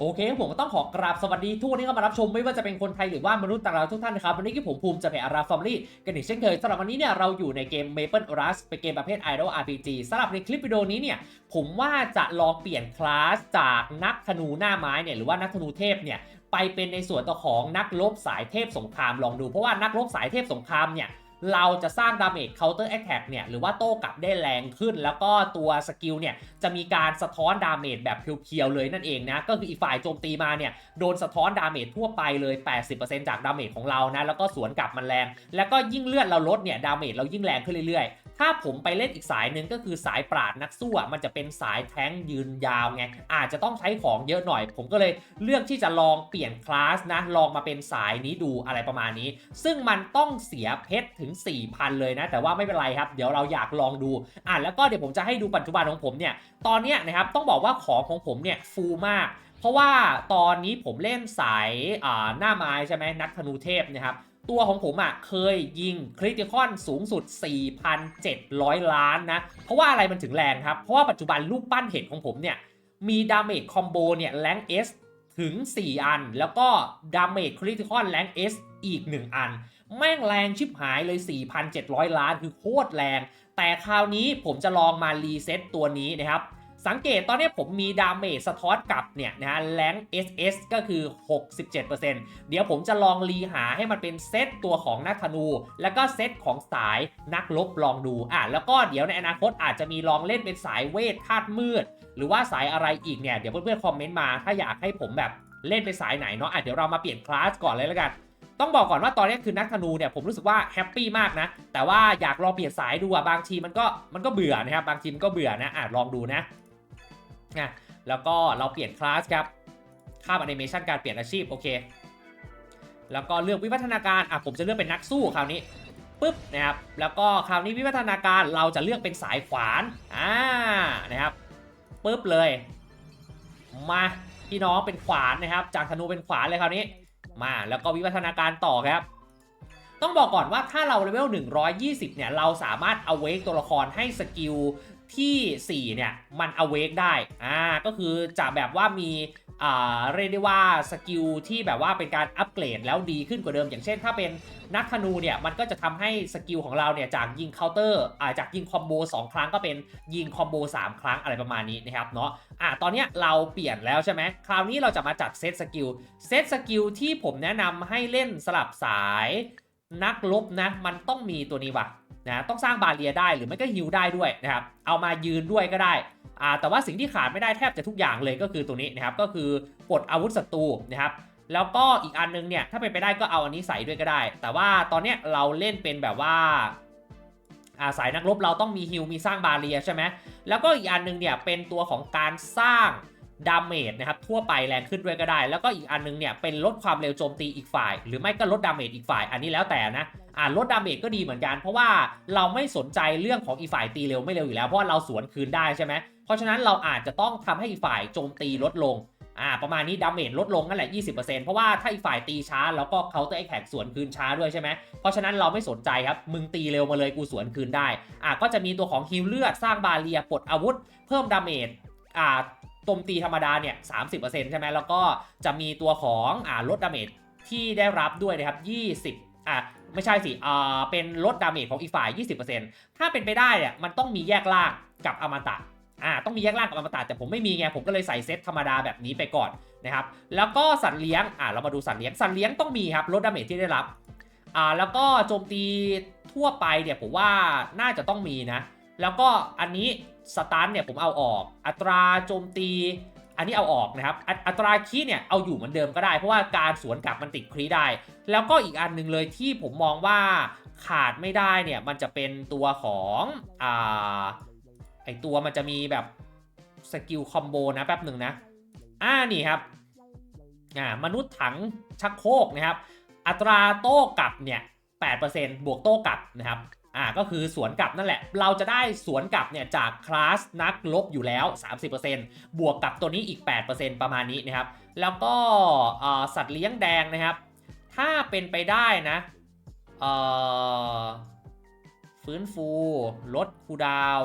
โอเคผมก็ต้องขอกราบสวัสดีทุกคนที่เข้ามารับชมไม่ว่าจะเป็นคนไทยหรือว่ามนุษย์ต่างดาวทุกท่านนะครับ วันนี้ที่ผมภูมิจะแผ่อาราฟอร์มลี่กันอีกเช่นเคยสำหรับวันนี้เนี่ยเราอยู่ในเกม Maple Rush เป็นเกมประเภท Idol RPG สำหรับในคลิปวิดีโอนี้เนี่ยผมว่าจะลองเปลี่ยนคลาสจากนักธนูหน้าไม้เนี่ยหรือว่านักธนูเทพเนี่ยไปเป็นในส่วนตัวของนักรบสายเทพสงครามลองดูเพราะว่านักรบสายเทพสงครามเนี่ย เราจะสร้างดาเมจ counter attack เนี่ยหรือว่าโต้กลับได้แรงขึ้น แล้วก็ตัวสกิลเนี่ยจะมีการสะท้อนดาเมจแบบเพียวๆเลยนั่นเองนะก็คืออีกฝ่ายโจมตีมาเนี่ยโดนสะท้อนดาเมจทั่วไปเลย 80%จากดาเมจของเรานะแล้วก็สวนกลับมันแรง แล้วก็ยิ่งเลือดเราลดเนี่ยดาเมจเรายิ่งแรงขึ้นเรื่อยๆ ถ้าผมไปเล่นอีกสายหนึ่งก็คือสายปราดนักสู้อะมันจะเป็นสายแท้งยืนยาวไงอาจจะต้องใช้ของเยอะหน่อย ผมก็เลยเลือกที่จะลองเปลี่ยนคลาสนะลองมาเป็นสายนี้ดูอะไรประมาณนี้ ซึ่งมันต้องเสียเพชรถึง 4,000 เลยนะ แต่ว่าไม่เป็นไรครับ เดี๋ยวเราอยากลองดูอะแล้วก็เดี๋ยวผมจะให้ดูปัจจุบันของผมเนี่ยตอนเนี้ยนะครับต้องบอกว่าของของผมเนี่ยฟูมากเพราะว่าตอนนี้ผมเล่นสายหน้าไม้ใช่ไหมนักธนูเทพนะครับ ตัวของผมอะเคยยิงคริติคอนสูงสุด 4,700 ล้านนะ เพราะว่าอะไรมันถึงแรงครับ เพราะว่าปัจจุบันรูปปั้นเห็ดของผมเนี่ย มีดาเมจคอมโบเนี่ยแรงเอสถึง 4 อัน แล้วก็ดาเมจคริติคอนแรงเอสอีก 1 อัน แม่งแรงชิบหายเลย 4,700 ล้านคือโคตรแรง แต่คราวนี้ผมจะลองมารีเซ็ตตัวนี้นะครับ สังเกตตอนนี้ผมมีดาเมจสะท้อนกลับเนี่ยนะฮะแรง SS ก็คือ 67%เดี๋ยวผมจะลองรีหาให้มันเป็นเซตตัวของนักธนู แล้วก็เซตของสายนักลบลองดูอะแล้วก็เดี๋ยวในอนาคตอาจจะมีลองเล่นเป็นสายเวทธาตุมืด หรือว่าสายอะไรอีกเนี่ยเดี๋ยวเพื่อนๆคอมเมนต์มา ถ้าอยากให้ผมแบบเล่นเป็นสายไหนเนาะอะเดี๋ยวเรามาเปลี่ยนคลาสก่อนเลยแล้วกันต้องบอกก่อนว่าตอนนี้คือนักธนูเนี่ยผมรู้สึกว่าแฮปปี้มากนะ แต่ว่าอยากลองเปลี่ยนสายดูอะบางทีมันก็มันก็เบื่อนะครับบางทีมันก็เบื่อนะอะลองดูนะ อะแล้วก็เราเปลี่ยนคลาสครับข้ามแอนิเมชันการเปลี่ยนอาชีพโอเค แล้วก็เลือกวิวัฒนาการอะผมจะเลือกเป็นนักสู้คราวนี้ปุ๊บนะครับแล้วก็คราวนี้วิวัฒนาการเราจะเลือกเป็นสายขวานอ่านะครับปุ๊บเลยมาพี่น้องเป็นขวานนะครับ จากธนูเป็นขวานเลยคราวนี้ มาแล้วก็วิวัฒนาการต่อครับ ต้องบอกก่อนว่าถ้าเราเลเวล120 เนี่ย เราสามารถเอาเวกตัวละครให้สกิล ที่4เนี่ยมันอเวกได้อ่าก็คือจะแบบว่ามีอ่าเรียกได้ว่าสกิลที่แบบว่าเป็นการอัปเกรดแล้วดีขึ้นกว่าเดิม อย่างเช่น ถ้าเป็นนักธนูเนี่ยมันก็จะทำให้สกิลของเราเนี่ยจากยิงเคาน์เตอร์อ่าจากยิงคอมโบ2 ครั้งก็เป็นยิงคอมโบ3 ครั้งอะไรประมาณนี้นะครับเนาะอะตอนเนี้ยเราเปลี่ยนแล้วใช่ไหมคราวนี้เราจะมาจัดเซตสกิลเซตสกิลที่ผมแนะนำให้เล่นสลับสายนักลบนะมันต้องมีตัวนี้ว่ะ นะต้องสร้างบาเรียได้หรือไม่ก็ฮิวได้ด้วยนะครับเอามายืนด้วยก็ได้อ่าแต่ว่าสิ่งที่ขาดไม่ได้แทบจะทุกอย่างเลยก็คือตัวนี้นะครับก็คือปลดอาวุธศัตรูนะครับแล้วก็อีกอันนึงเนี่ยถ้าเป็นไปได้ก็เอาอันนี้ใส่ด้วยก็ได้ แต่ว่าตอนเนี้ยเราเล่นเป็นแบบว่าอาสายนักรบเราต้องมีฮิลมีสร้างบาเรียใช่ไหมแล้วก็อีกอันนึงเนี่ยเป็นตัวของการสร้าง ดาเมจนะครับทั่วไปแรงขึ้นด้วยก็ได้ แล้วก็อีกอันนึงเนี่ยเป็นลดความเร็วโจมตีอีกฝ่าย หรือไม่ก็ลดดาเมจอีกฝ่ายอันนี้แล้วแต่นะอ่าลดดาเมจก็ดีเหมือนกัน เพราะว่าเราไม่สนใจเรื่องของอีกฝ่ายตีเร็วไม่เร็วอยู่แล้วเพราะว่าเราสวนคืนได้ใช่ไหมเพราะฉะนั้นเราอาจจะต้องทำให้อีกฝ่ายโจมตีลดลงอ่าประมาณนี้ดาเมจลดลงนั่นแหละ 20%เพราะว่าถ้าอีกฝ่ายตีช้าแล้วก็เขาน์เตอร์แอคแท็กสวนคืนช้าด้วยใช่ไหมเพราะฉะนั้นเราไม่สนใจครับ มึงตีเร็วมาเลยกูสวนคืนได้อ่าก็จะมีตัวของฮิลเลือดสร้างบาเรียปลดอาวุธ เพิ่มดาเมจอ่า โจมตีธรรมดาเนี่ย30%ใช่ไหมแล้วก็จะมีตัวของอ่าลดดาเมจที่ได้รับด้วยนะครับ20อ่าไม่ใช่สิอ่าเป็นลดดาเมจของอีกฝ่าย 20%ถ้าเป็นไปได้เนี่ยมันต้องมีแยกล่างกับอมตะอ่าต้องมีแยกล่างกับอมตะแต่ผมไม่มีไงผมก็เลยใส่เซตธรรมดาแบบนี้ไปก่อนนะครับแล้วก็สัตว์เลี้ยงอ่าเรามาดูสัตว์เลี้ยงสัตว์เลี้ยงต้องมีครับลดดาเมจที่ได้รับอ่าแล้วก็โจมตีทั่วไปเนี่ยผมว่าน่าจะต้องมีนะ แล้วก็อันนี้สตาร์เนี่ยผมเอาออก อัตราโจมตี อันนี้เอาออกนะครับอัอัตราคีเนี่ยเอาอยู่เหมือนเดิมก็ได้ เพราะว่าการสวนกลับมันติดครีได้ แล้วก็อีกอันหนึงเลยที่ผมมองว่าขาดไม่ได้เนี่ยมันจะเป็นตัวของอ่าไอตัวมันจะมีแบบสกิลคอมโบนะแป๊บหนึ่งนะอ่านี่ครับอ่ามนุษย์ถังชักโครกนะครับ อัตราโต้กลับเนี่ย8%บวกโต้กลับนะครับ อ่าก็คือสวนกลับนั่นแหละ เราจะได้สวนกลับเนี่ยจากคลาสนักลบอยู่แล้ว 30%บวกกับตัวนี้อีก 8%ประมาณนี้นะครับ แล้วก็สัตว์เลี้ยงแดงนะครับ ถ้าเป็นไปได้นะฟื้นฟูลดคูดาว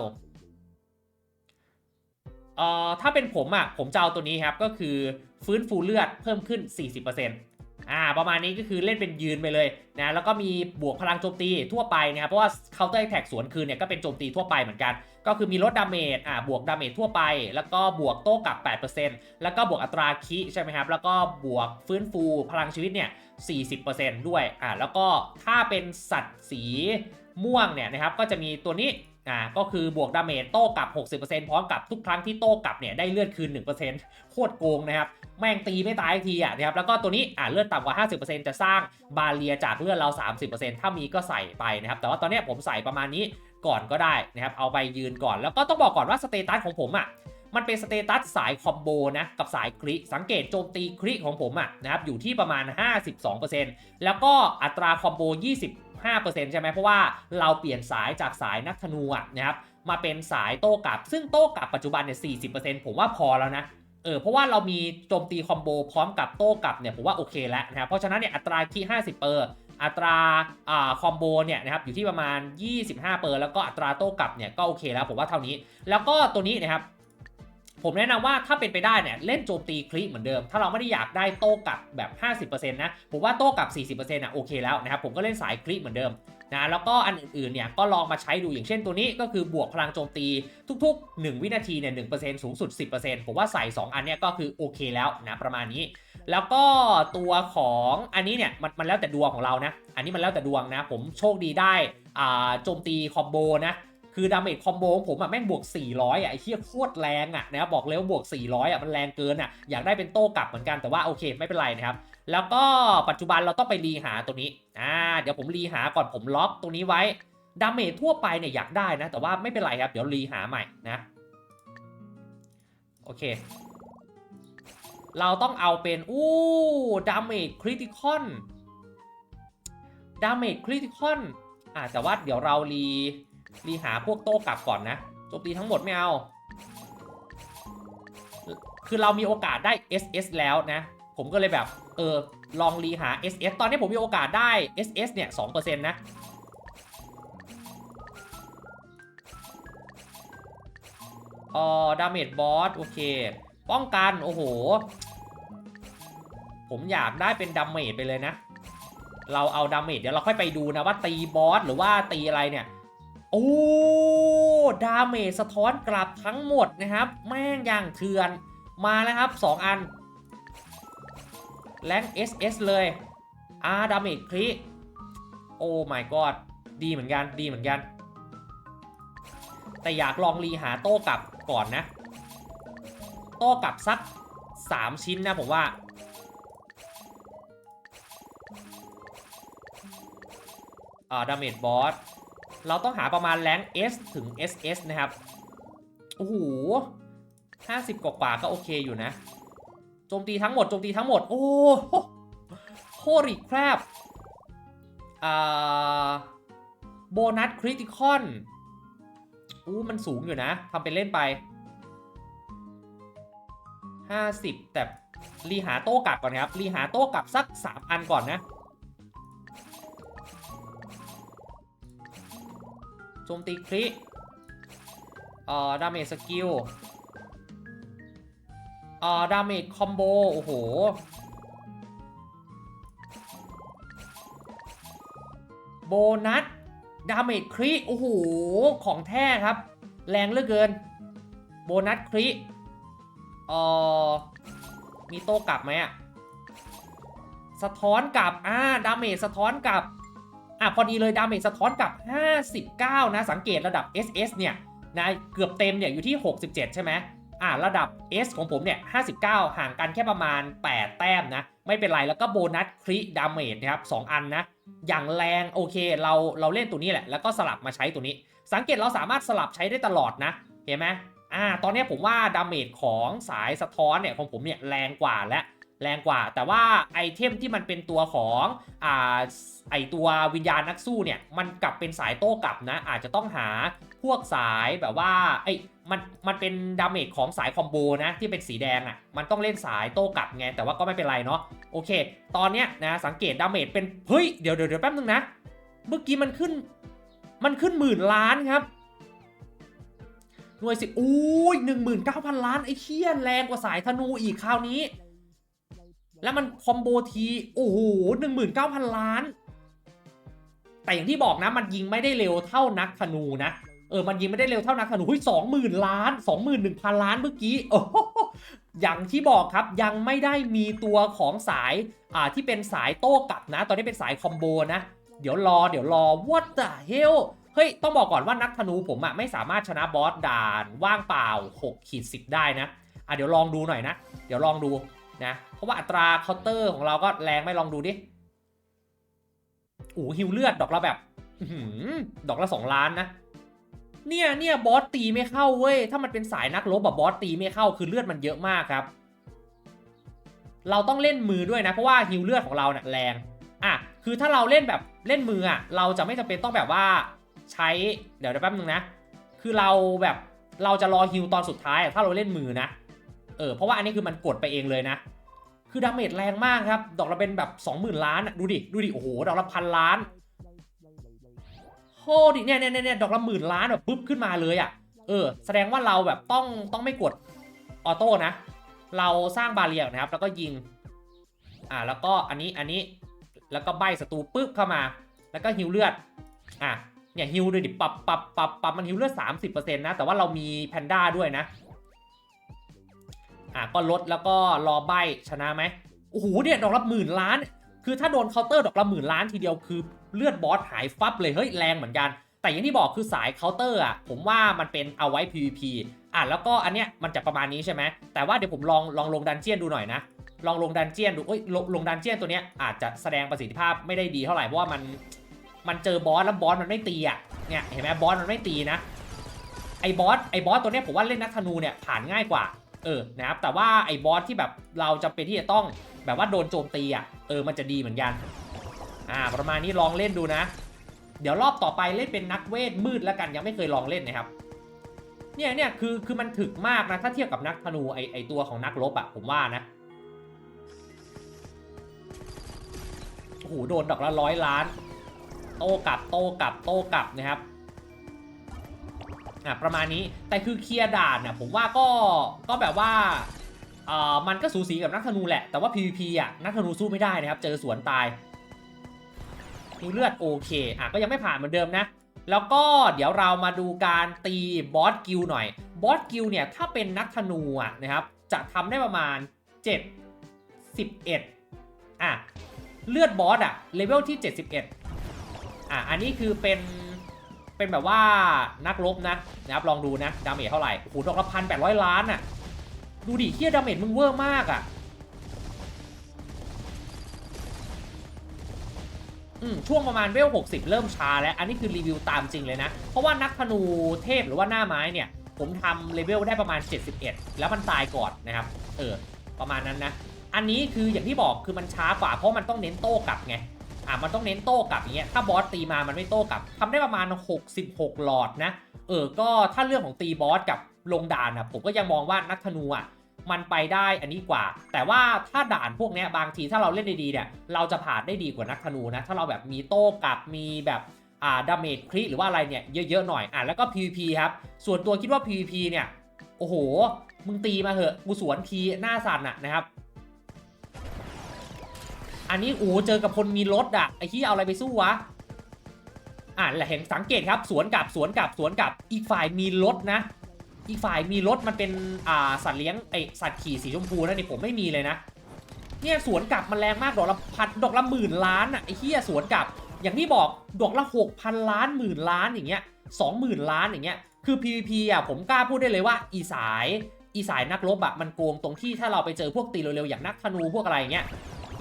เอ่อถ้าเป็นผมอะผมจะเอาตัวนี้ครับก็คือฟื้นฟูเลือดเพิ่มขึ้น 40% อ่าประมาณนี้ก็คือเล่นเป็นยืนไปเลยนะแล้วก็มีบวกพลังโจมตีทั่วไปนะครับเพราะว่า counter attack สวนคืนเนี่ยก็เป็นโจมตีทั่วไปเหมือนกัน ก็คือมีลดดาเมจอ่าบวกดาเมจทั่วไป แล้วก็บวกโต้กลับ 8%แล้วก็บวกอัตราคิใช่ไหมครับแล้วก็บวกฟื้นฟูพลังชีวิตเนี่ย 40%ด้วยอ่าแล้วก็ถ้าเป็นสัตว์สีม่วงเนี่ยนะครับก็จะมีตัวนี้ อ่าก็คือบวกดาเมจโต้กลับ 60%พร้อมกับทุกครั้งที่โต้กลับเนี่ยได้เลือดคืน 1%โคตรโกงนะครับ แม่งตีไม่ตายอีกทีอะนะครับแล้วก็ตัวนี้อ่าเลือดต่ำกว่า 50%จะสร้างบาเรียจากเลือดเรา 30%ถ้ามีก็ใส่ไปนะครับ แต่ว่าตอนนี้ผมใส่ประมาณนี้ก่อนก็ได้นะครับเอาไปยืนก่อนแล้วก็ต้องบอกก่อนว่าสเตตัสของผมอะมันเป็นสเตตัสสายคอมโบนะกับสายคริสังเกตโจมตีคริของผมอะนะครับอยู่ที่ประมาณ 52%แล้วก็อัตราคอมโบ 20 5%ใช่ไหมเพราะว่าเราเปลี่ยนสายจากสายนักธนูอะนะครับมาเป็นสายโต้กลับ ซึ่งโต้กลับปัจจุบันเนี่ย40%ผมว่าพอแล้วนะเออเพราะว่าเรามีโจมตีคอมโบพร้อมกับโต้กลับเนี่ยผมว่าโอเคแล้วนะครับเพราะฉะนั้นเนี่ยอัตราคี50เปอร์อัตราอ่าคอมโบเนี่ยนะครับอยู่ที่ประมาณ 25เปอร์แล้วก็อัตราโต้กลับเนี่ยก็โอเคแล้วผมว่าเท่านี้ แล้วก็ตัวนี้นะครับ ผมแนะนำว่าถ้าเป็นไปได้เนี่ยเล่นโจมตีคลิเหมือนเดิม ถ้าเราไม่ได้อยากได้โต้กลับแบบ 50%นะผมว่าโต้กลับ 40%อะโอเคแล้วนะครับผมก็เล่นสายคลิเหมือนเดิมนะแล้วก็อันอื่นๆเนี่ยก็ลองมาใช้ดูอย่างเช่นตัวนี้ก็คือบวกพลังโจมตีทุก ๆ 1 วินาทีเนี่ย1%สูงสุด 10%ผมว่าใส่ 2 อันเนี่ยก็คือโอเคแล้วนะประมาณนี้ แล้วก็ตัวของอันนี้เนี่ยมันมันแล้วแต่ดวงของเรานะ อันนี้มันแล้วแต่ดวงนะ ผมโชคดีได้อ่าโจมตีคอมโบนะ คือดาเมจคอมโบของผมอะแม่งบวก 400อะไอ้เหี้ยโคตรแรงอะนะครับบอกเลยว่าบวก 400อะมันแรงเกินอะอยากได้เป็นโต้กลับเหมือนกันแต่ว่าโอเคไม่เป็นไรนะครับแล้วก็ปัจจุบันเราต้องไปรีหาตัวนี้อ่าเดี๋ยวผมรีหาก่อนผมล็อกตัวนี้ไว้ดาเมจทั่วไปเนี่ยอยากได้นะ แต่ว่าไม่เป็นไรครับ เดี๋ยวรีหาใหม่นะ โอเค เราต้องเอาเป็น อู้ดาเมจคริติคอนดาเมจคริติคอนอ่าแต่ว่าเดี๋ยวเรารี รีหาพวกโต้กลับก่อนนะโจมตีทั้งหมดไม่เอา คือเรามีโอกาสได้ SS แล้วนะ ผมก็เลยแบบ เออ ลองรีหา SS ตอนนี้ผมมีโอกาสได้ SS เนี่ย2%นะอ่อดาเมจบอส โอเค ป้องกัน โอ้โห ผมอยากได้เป็นดาเมจไปเลยนะ เราเอาดาเมจเดี๋ยวเราค่อยไปดูนะว่าตีบอสหรือว่าตีอะไรเนี่ย โอ้ดาเมจสะท้อนกลับทั้งหมดนะครับ แม่งอย่างเถื่อนมาแล้วครับ 2 อันแรง SS เลยอาดาเมจคริโอ้ my god ดีเหมือนกันดีเหมือนกัน แต่อยากลองรีหาโต้กลับก่อนนะ โต้กลับสัก 3 ชิ้นนะผมว่าอ่าดาเมจบอส เราต้องหาประมาณแรง S ถึง SS นะครับ โอ้โห50กว่าก็โอเคอยู่นะ โจมตีทั้งหมด โจมตีทั้งหมด โอ้โคริแครบอ่าโบนัสคริติคอนอู้มันสูงอยู่นะทำเป็นเล่นไป 50 แต่รีหาโต้กลับก่อนครับ รีหาโต้กลับสัก 3 อันก่อนนะ มตีคริเอ่อดาเมจสกิลเอ่อดาเมจคอมโบ โอ้โห โบนัส ดาเมจคริโอ้โห ของแท้ครับ แรงเหลือเกิน โบนัสคริเอ่อ มีโต้กลับไหมอะสะท้อนกลับ อ่า ดาเมจสะท้อนกลับ อะพอดีเลยดาเมจสะท้อนกับ 59 นะ สังเกตระดับ SS เนี่ยนะเกือบเต็มเนี่ยอยู่ที่ 67 ใช่ไหมอะระดับ S ของผมเนี่ย 59 ห่างกันแค่ประมาณ 8 แต้มนะ ไม่เป็นไรแล้วก็โบนัสคริดาเมจนะครับ 2 อันนะ อย่างแรงโอเคเราเราเล่นตัวนี้แหละ แล้วก็สลับมาใช้ตัวนี้ สังเกตเราสามารถสลับใช้ได้ตลอดนะ เห็นไหมอ่าตอนนี้ผมว่าดาเมจของสายสะท้อนเนี่ยของผมเนี่ยแรงกว่าและ แรงกว่า แต่ว่าไอเทมที่มันเป็นตัวของอ่าไอตัววิญญาณนักสู้เนี่ย มันกลับเป็นสายโต้กลับนะ อาจจะต้องหาพวกสายแบบว่าไอมันมันเป็นดาเมจของสายคอมโบนะที่เป็นสีแดงอะ่ะมันต้องเล่นสายโต้กลับไง แต่ว่าก็ไม่เป็นไรเนาะโอเค ตอนเนี้ยนะสังเกตดาเมจเป็นเฮ้ยเดี๋ยวเดี๋ยวแป๊บนึงนะ เมื่อกี้มันขึ้น มันขึ้นหมื่นล้านครับหน่วยสิอุ้ยหนึ่งหมื่นเก้าพันล้านไอ้เคี้ยแรงกว่าสายธนูอีกคราวนี้ แล้วมันคอมโบทีโอ้โหหนึ่งหมื่นเก้าพันล้าน แต่อย่างที่บอกนะ มันยิงไม่ได้เร็วเท่านักธนูนะเออมันยิงไม่ได้เร็วเท่านักธนูหุ้ยสองหมื่นล้านสองหมื่นหนึ่งพันล้านเมื่อกี้โอ้โหอย่างที่บอกครับยังไม่ได้มีตัวของสายอ่าที่เป็นสายโต้กลับนะ ตอนนี้เป็นสายคอมโบนะ เดี๋ยวรอเดี๋ยวรอ what the hell เฮ้ย ต้องบอกก่อนว่านักธนูผมอะไม่สามารถชนะบอสด่านว่างเปล่า6ขีด10 ได้นะ อะเดี๋ยวลองดูหน่อยนะ เดี๋ยวลองดู นะเพราะว่าอัตราเคาน์เตอร์ของเราก็แรงไม่ลองดูดิโอ้โหฮิวเลือดดอกละแบบดอกละสองล้านนะ เนี่ยเนี่ยบอสตีไม่เข้าเว้ย ถ้ามันเป็นสายนักรบแบบบอสตีไม่เข้าคือเลือดมันเยอะมากครับ เราต้องเล่นมือด้วยนะ เพราะว่าฮิวเลือดของเราเนี่ยแรงอะคือถ้าเราเล่นแบบเล่นมืออะเราจะไม่จำเป็นต้องแบบว่าใช้เดี๋ยวแป๊บนึงนะ คือเราแบบเราจะรอฮิวตอนสุดท้ายถ้าเราเล่นมือนะ เออเพราะว่าอันนี้คือมันกดไปเองเลยนะ คือดาเมจแรงมากครับ ดอกละเป็นแบบ 20,000 ล้านดูดิ ดูดิ โอ้โห ดอกละพันล้านโหดิเนี่ยเนี่ยเนี่ยดอกละหมื่นล้านแบบปุ๊บขึ้นมาเลยอะ่ะ เออ แสดงว่าเราแบบต้องต้องไม่กดออโต้นะ เราสร้างบาเรียนะครับ แล้วก็ยิง อ่า แล้วก็อันนี้อันนี้ แล้วก็ใบศัตรูปุ๊บเข้ามา แล้วก็ฮิวเลือด อะ เนี่ยฮิวด้วยดิ ปรับปรับปรับปรับมันฮิวเลือด30%นะ แต่ว่าเรามีแพนด้าด้วยนะ อะก็ลดแล้วก็รอใบชนะไหมโอ้โหเนี่ยดอกละหมื่นล้าน คือถ้าโดนเคาน์เตอร์ดอกละหมื่นล้านทีเดียวคือเลือดบอสหายฟับเลยเฮ้ยแรงเหมือนกัน แต่อย่างที่บอกคือสายเคาน์เตอร์อะผมว่ามันเป็นเอาไว้ PVP อะแล้วก็อันเนี้ยมันจะประมาณนี้ใช่ไหมแต่ว่าเดี๋ยวผมลองลองลงดันเจียนดูหน่อยนะลองลงดันเจียนดูเอ้ยลงลงดันเจียนตัวเนี้ยอาจจะแสดงประสิทธิภาพไม่ได้ดีเท่าไหร่เพราะว่ามันมันเจอบอสแล้วบอสมันไม่ตีอะเนี่ยเห็นไหมบอสมันไม่ตีนะไอ้บอสไอ้บอสตัวเนี้ยผมว่าเล่นนักธนูเนี่ยผ่านง่ายกว่า เออนะครับแต่ว่าไอ้บอสที่แบบเราจำเป็นที่จะต้องแบบว่าโดนโจมตีอะเออมันจะดีเหมือนกันอ่าประมาณนี้ลองเล่นดูนะ เดี๋ยวรอบต่อไปเล่นเป็นนักเวทมืดแล้วกันยังไม่เคยลองเล่นนะครับเนี่ยเนี่ยคือคือมันถึกมากนะถ้าเทียบกับนักธนูไอไอตัวของนักรบอะผมว่านะโอ้โหโดนดอกละร้อยล้าน โต้กลับโต้กลับโต้กลับนะครับ อะประมาณนี้แต่คือเคลียร์ด่านน่ะผมว่าก็ก็แบบว่าเอ่อมันก็สูสีกับนักธนูแหละ แต่ว่า PVP อะนักธนูสู้ไม่ได้นะครับ เจอสวนตายมีเลือดโอเคอะก็ยังไม่ผ่านเหมือนเดิมนะ แล้วก็เดี๋ยวเรามาดูการตีบอสกิลหน่อยบอสกิลเนี่ยถ้าเป็นนักธนูอะนะครับจะทำได้ประมาณ 7 11อะเลือดบอสอะเลเวลที่ 71อะอันนี้คือเป็น เป็นแบบว่านักรบนะนะครับลองดูนะดาเมจเท่าไหร่โอ้โหดอกละพันแปดร้อยล้านอะดูดิเฮียดาเมจมึงเวอร์มากอะอืมช่วงประมาณเวล 60 เริ่มช้าแล้ว อันนี้คือรีวิวตามจริงเลยนะ เพราะว่านักธนูเทพหรือว่าหน้าไม้เนี่ย ผมทำเลเวลได้ประมาณ 71 แล้วมันตายก่อนนะครับ เออ ประมาณนั้นนะ อันนี้คืออย่างที่บอกคือมันช้ากว่าเพราะมันต้องเน้นโต้กลับไง อะมันต้องเน้นโต้กลับอย่างเงี้ยถ้าบอสตีมามันไม่โต้กลับทำได้ประมาณ 66 หลอดนะ เออก็ถ้าเรื่องของตีบอสกับลงด่านนะผมก็ยังมองว่านักธนูอะมันไปได้อันนี้กว่า แต่ว่าถ้าด่านพวกเนี้ยบางทีถ้าเราเล่นดีๆเนี่ยเราจะผ่านได้ดีกว่านักธนูนะถ้าเราแบบมีโต้กลับมีแบบอ่าดาเมจคริหรือว่าอะไรเนี่ยเยอะๆหน่อยอะแล้วก็ PVP ครับส่วนตัวคิดว่า PVP เนี่ยโอ้โหมึงตีมาเหอะกูสวนทีหน้าสั่นอะนะครับ อันนี้โอ้เจอกับคนมีรถอะไอ้ที่เอาอะไรไปสู้วะอ่าแหละเห็นสังเกตครับสวนกลับสวนกลับสวนกลับอีกฝ่ายมีรถนะ อีกฝ่ายมีรถมันเป็นอ่าสัตว์เลี้ยงไอสัตว์ขี่สีชมพูนะนี่ผมไม่มีเลยนะเนี่ยสวนกลับมันแรงมากดอกละพันดอกละหมื่นล้านอะไอ้เหี้ยสวนกลับ อย่างที่บอกดอกละหกพันล้านหมื่นล้านอย่างเงี้ยสองหมื่นล้านอย่างเงี้ยคือ PVP อะผมกล้าพูดได้เลยว่าอีสายอีสายนักรบอะมันโกงตรงที่ถ้าเราไปเจอพวกตีเร็วๆอย่างนักธนูพวกอะไรอย่างเงี้ย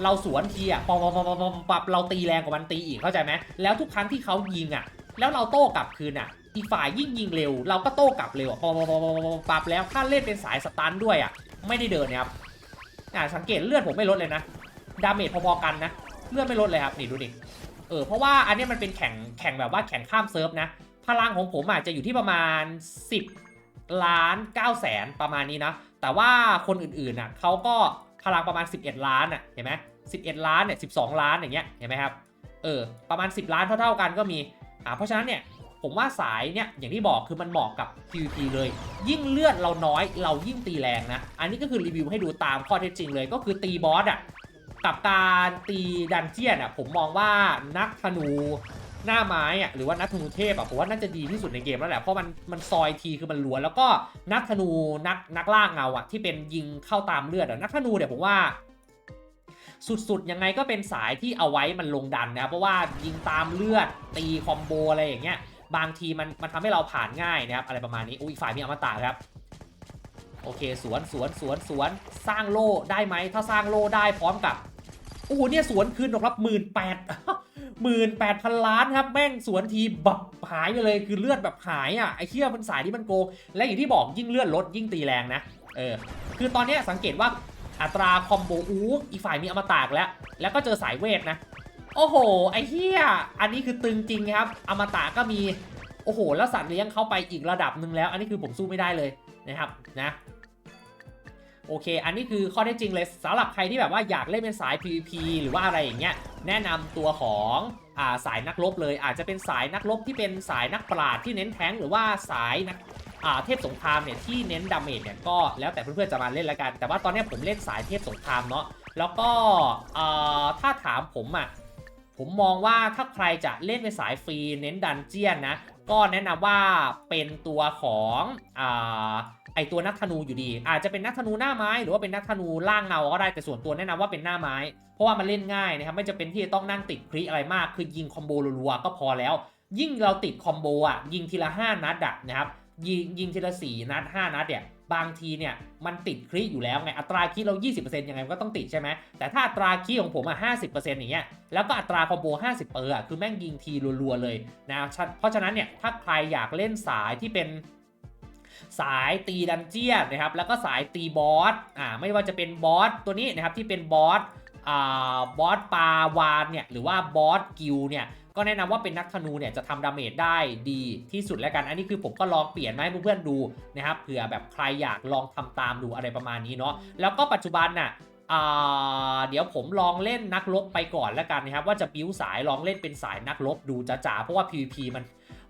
เราสวนทีอะปอปอปอปอปอปับเราตีแรงกว่ามันตีอีกเข้าใจไหมแล้วทุกครั้งที่เขายิงอะ แล้วเราโต้กลับคืนอะอีกฝ่ายยิ่งยิงเร็ว เราก็โต้กลับเร็วอะปอปอปอปอปอปับแล้วถ้าเล่นเป็นสายสตันด้วยอะ ไม่ได้เดินนะครับอ่าสังเกตเลือดผมไม่ลดเลยนะดาเมจพอๆกันนะเลือดไม่ลดเลยครับนี่ดูดิเออเพราะว่าอันนี้มันเป็นแข่งแข่งแบบว่าแข่งข้ามเซิร์ฟนะพลังของผมอาจจะอยู่ที่ประมาณ 10 ล้าน9แสนประมาณนี้นะ แต่ว่าคนอื่นๆน่ะเขาก็ พลังประมาณ 11 ล้านอะเห็นไหม11ล้านเนี่ย12ล้านอย่างเงี้ยเห็นไหมครับเออประมาณ 10 ล้านเท่า ๆกันก็มีอ่าเพราะฉะนั้นเนี่ยผมว่าสายเนี่ยอย่างที่บอกคือมันเหมาะกับ PVP เลย ยิ่งเลือดเราน้อยเรายิ่งตีแรงนะ อันนี้ก็คือรีวิวให้ดูตามข้อเท็จจริงเลย ก็คือตีบอสอะกับการตีดันเจียนอะผมมองว่านักธนู หน้าไม้อะหรือว่านักธนูเทพอะผมว่าน่าจะดีที่สุดในเกมแล้วแหละเพราะมันมันซอยทีคือมันล้วนแล้วก็นักธนูนักนักล่าเงาอะที่เป็นยิงเข้าตามเลือดอะนักธนูเนี่ยผมว่าสุดๆ ยังไงก็เป็นสายที่เอาไว้มันลงดันนะครับเพราะว่ายิงตามเลือดตีคอมโบอะไรอย่างเงี้ยบางทีมันมันทำให้เราผ่านง่ายนะครับอะไรประมาณนี้อุ้ยฝ่ายมีอมตะครับโอเคสวนสวนสวนสวนสร้างโล่ได้ไหมถ้าสร้างโล่ได้พร้อมกับโอ้โหเนี่ยสวนคืนหรอกรับหมื่นแปด หมื่นแปดพันล้านครับ แม่งสวนทีบับหายไปเลยคือเลือดแบบหายอะไอ้เชี่ยมันสายที่มันโกง และอย่างที่บอกยิ่งเลือดลดยิ่งตีแรงนะ เออ คือตอนนี้สังเกตว่าอัตราคอมโบอู้อีกฝ่ายมีอมตะอีกแล้ว แล้วก็เจอสายเวทนะ โอ้โห ไอ้เหี้ย อันนี้คือตึงจริงครับ อมตะก็มี โอ้โห แล้วสัตว์เลี้ยงเข้าไปอีกระดับหนึ่งแล้ว อันนี้คือผมสู้ไม่ได้เลยนะครับ นะ โอเค อันนี้คือข้อเท็จจริงเลยสำหรับใครที่แบบว่าอยากเล่นเป็นสาย PVP หรือว่าอะไรอย่างเงี้ยแนะนำตัวของอ่าสายนักรบเลย อาจจะเป็นสายนักรบที่เป็นสายนักปราดที่เน้นแทงหรือว่าสายนักอ่าเทพสงครามเนี่ยที่เน้นดาเมจเนี่ยก็แล้วแต่เพื่อนๆจะมาเล่นแล้วกัน แต่ว่าตอนนี้ผมเล่นสายเทพสงครามเนาะแล้วก็อ่อถ้าถามผมอะผมมองว่าถ้าใครจะเล่นเป็นสายฟรีเน้นดันเจียนนะก็แนะนำว่าเป็นตัวของอ่า ไอตัวนักธนูอยู่ดี อาจจะเป็นนักธนูหน้าไม้ หรือว่าเป็นนักธนูล่างเงาก็ได้แต่ส่วนตัวแนะนำว่าเป็นหน้าไม้ เพราะว่ามันเล่นง่ายนะครับไม่จะเป็นที่จะต้องนั่งติดคลิอะไรมากคือยิงคอมโบรัวๆก็พอแล้ว ยิ่งเราติดคอมโบอะยิงทีละ 5 นัดอะนะครับยิงยิงทีละ4นัด 5 นัดเนี่ยบางทีเนี่ยมันติดคลิอยู่แล้วไงอัตราคลิเรา 20%ยังไงมันก็ต้องติดใช่ไหมแต่ถ้าอัตราคลิของผมอะ50%อย่างเงี้ยแล้วก็อัตราคอมโบ 50เปอร์อะคือแม่งยิงทีรัวๆเลยนะฉะเพราะฉะนั้นเนี่ยถ้าใครอยากเล่นสายที่เป็น สายตีดันเจียนนะครับแล้วก็สายตีบอสอ่าไม่ว่าจะเป็นบอสตัวนี้นะครับที่เป็นบอสอ่าบอสปาวานเนี่ยหรือว่าบอสกิลเนี่ยก็แนะนำว่าเป็นนักธนูเนี่ยจะทำดาเมจได้ดีที่สุดแล้วกัน อันนี้คือผมก็ลองเปลี่ยนมาให้เพื่อนๆดูนะครับเผื่อแบบใครอยากลองทำตามดูอะไรประมาณนี้เนาะแล้วก็ปัจจุบันน่ะอ่าเดี๋ยวผมลองเล่นนักรบไปก่อนแล้วกันนะครับว่าจะบิ้วสายลองเล่นเป็นสายนักรบดูจ๋าๆเพราะว่า PVP มัน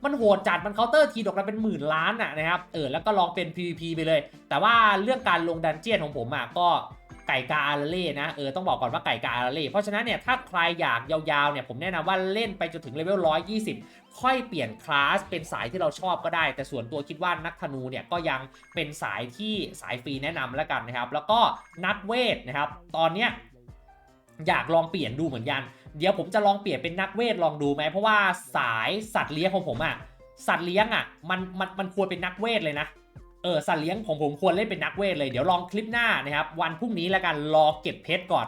มันโหดจัดมันเคาน์เตอร์ทีดอกละเป็นหมื่นล้านอะนะครับเออแล้วก็ลองเป็น PVP ไปเลย แต่ว่าเรื่องการลงดันเจียนของผมอะก็ไก่กาอาราเล่นะเออต้องบอกก่อนว่าไก่กาอาราเล่เพราะฉะนั้นเนี่ยถ้าใครอยากยาวๆเนี่ยผมแนะนำว่าเล่นไปจนถึงเลเวล120 ค่อยเปลี่ยนคลาสเป็นสายที่เราชอบก็ได้ แต่ส่วนตัวคิดว่านักธนูเนี่ยก็ยังเป็นสายที่สายฟรีแนะนำแล้วกันนะครับ แล้วก็นักเวทนะครับ ตอนเนี้ยอยากลองเปลี่ยนดูเหมือนกัน เดี๋ยวผมจะลองเปลี่ยนเป็นนักเวทลองดูไหมเพราะว่าสายสัตว์เลี้ยงของผมอะสัตว์เลี้ยงอะมันมันมันควรเป็นนักเวทเลยนะเออสัตว์เลี้ยงของผมควรเล่นเป็นนักเวทเลยเดี๋ยวลองคลิปหน้านะครับวันพรุ่งนี้แล้วกันรอเก็บเพชรก่อน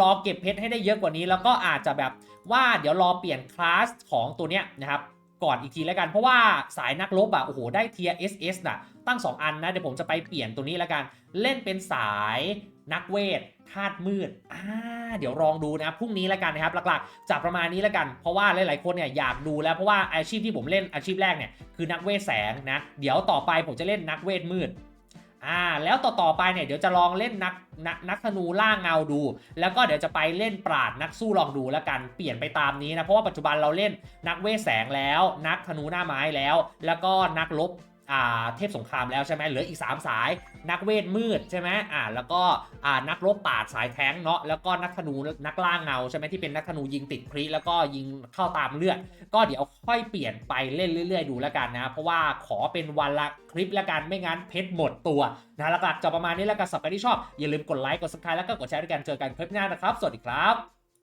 รอเก็บเพชรให้ได้เยอะกว่านี้ แล้วก็อาจจะแบบว่าเดี๋ยวรอเปลี่ยนคลาสของตัวเนี้ยนะครับก่อนอีกทีแล้วกันเพราะว่าสายนักรบอะโอ้โหได้เทียร์ SS น่ะตั้ง 2 อันนะเดี๋ยวผมจะไปเปลี่ยนตัวนี้แล้วกัน เล่นเป็นสาย นักเวทธาตุมืดอ่าเดี๋ยวลองดูนะพรุ่งนี้แล้วกันนะครับ หลักๆจะประมาณนี้แล้วกัน เพราะว่าหลายๆคนเนี่ยอยากดูแล้วเพราะว่าอาชีพที่ผมเล่นอาชีพแรกเนี่ยคือนักเวทแสงนะเดี๋ยวต่อไปผมจะเล่นนักเวทมืดอ่าแล้วต่อๆไปเนี่ยเดี๋ยวจะลองเล่นนักนักนักธนูล่างเงาดู แล้วก็เดี๋ยวจะไปเล่นปราดนักสู้ลองดูแล้วกันเปลี่ยนไปตามนี้นะเพราะว่าปัจจุบันเราเล่นนักเวทแสงแล้ว นักธนูหน้าไม้แล้ว แล้วก็นักลบ อ่าเทพสงครามแล้วใช่ไหมเหลืออีก 3 สาย นักเวทมืดใช่ไหมอ่าแล้วก็อ่านักรบปราดสายแท้งเนาะแล้วก็นักธนูนักล่างเงาใช่ไหมที่เป็นนักธนูยิงติดครีแล้วก็ยิงเข้าตามเลือด ก็เดี๋ยวค่อยเปลี่ยนไปเล่นเรื่อย ๆ ดูแล้วกันนะ เพราะว่าขอเป็นวันละคลิปแล้วกันไม่งั้นเพชรหมดตัวนะหลักๆจะประมาณนี้แล้วกันสำหรับใครที่ชอบอย่าลืมกดไลค์กด subscribe แล้วก็กดแชร์ด้วยกันเจอกันคลิปหน้านะครับ สวัสดีครับ